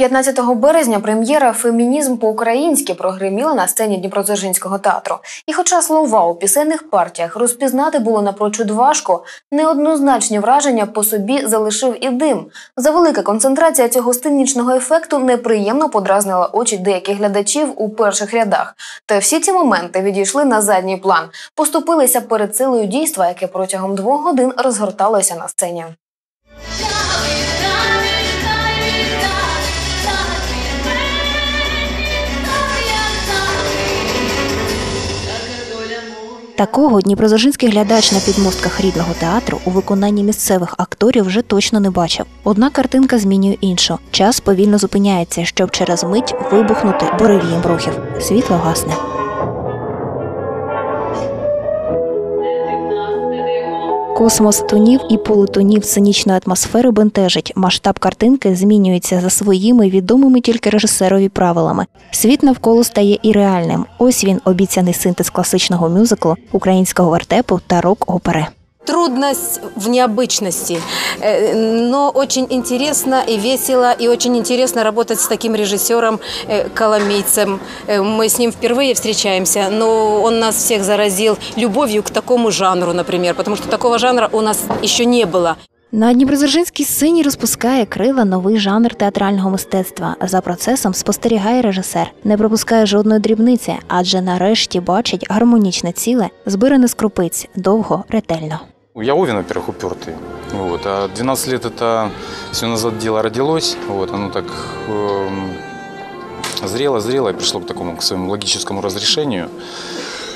15 березня прем'єра Фемінізм по-українськи прогриміла на сцені Дніпродзержинського театру. І хоча слова у пісенних партіях розпізнати було напрочуд важко, неоднозначні враження по собі залишив і дим. Завелика концентрація цього сценічного ефекту неприємно подразнила очі деяких глядачів у перших рядах. Та всі ці моменти відійшли на задній план, поступилися перед силою дійства, яке протягом двох годин розгорталося на сцені. Такого Дніпрозажинський глядач на підмостках рідного театру у виконанні місцевих акторів вже точно не бачив. Одна картинка змінює іншу. Час повільно зупиняється, щоб через мить вибухнути буревієм рухів. Світло гасне. Космос тонів і полутонів сценічної атмосфери бентежить. Масштаб картинки змінюється за своїми відомими тільки режисерові правилами. Світ навколо стає і реальним. Ось він обіцяний синтез класичного мюзиклу, українського вертепу та рок-опери Трудность в необычности, Э, но очень интересно и весело, и очень интересно работать с таким режиссером э, коломейцем. Э, Мы с ним впервые встречаемся, но он нас всех заразил любовью к такому жанру, например, потому что такого жанра у нас еще не было. На Дніпродзержинській сцені розпускає крила новий жанр театрального мистецтва. За процесом спостерігає режисер, не пропускає жодної дрібниці, адже нарешті бачить гармонічне ціле, збиране з крупиць, довго, ретельно. Я Овен, во-первых, упертый. Вот. А 12 лет это все назад дело родилось. Вот. Оно так эм, зрело, зрело и пришло к такому, к своему логическому разрешению.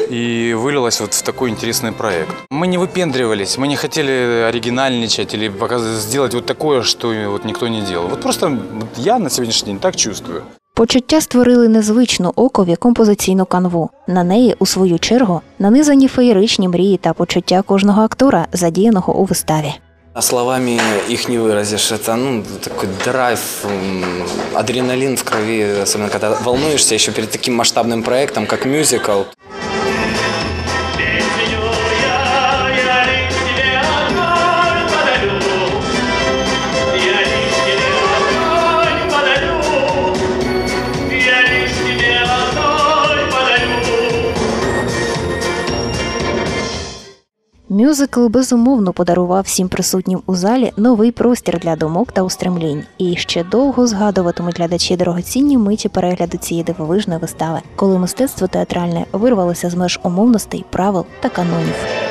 И вылилось вот в такой интересный проект. Мы не выпендривались, мы не хотели оригинальничать или сделать вот такое, что вот никто не делал. Вот просто вот я на сегодняшний день так чувствую. Почуття створили незвичну окові композиційну канву. На неї, у свою чергу, нанизані феєричні мрії та почуття кожного актора, задіяного у виставі. А Словами их не выразишь. Это ну, такой драйв, м, адреналин в крови, особенно когда волнуешься еще перед таким масштабным проектом, как мюзикл. Мюзикл безумовно подарував всім присутнім у залі новий простір для думок та устремлінь. І ще довго згадуватимуть глядачі дорогоцінні миті перегляду цієї дивовижної вистави, коли мистецтво театральне вирвалося з меж умовностей, правил та канонів.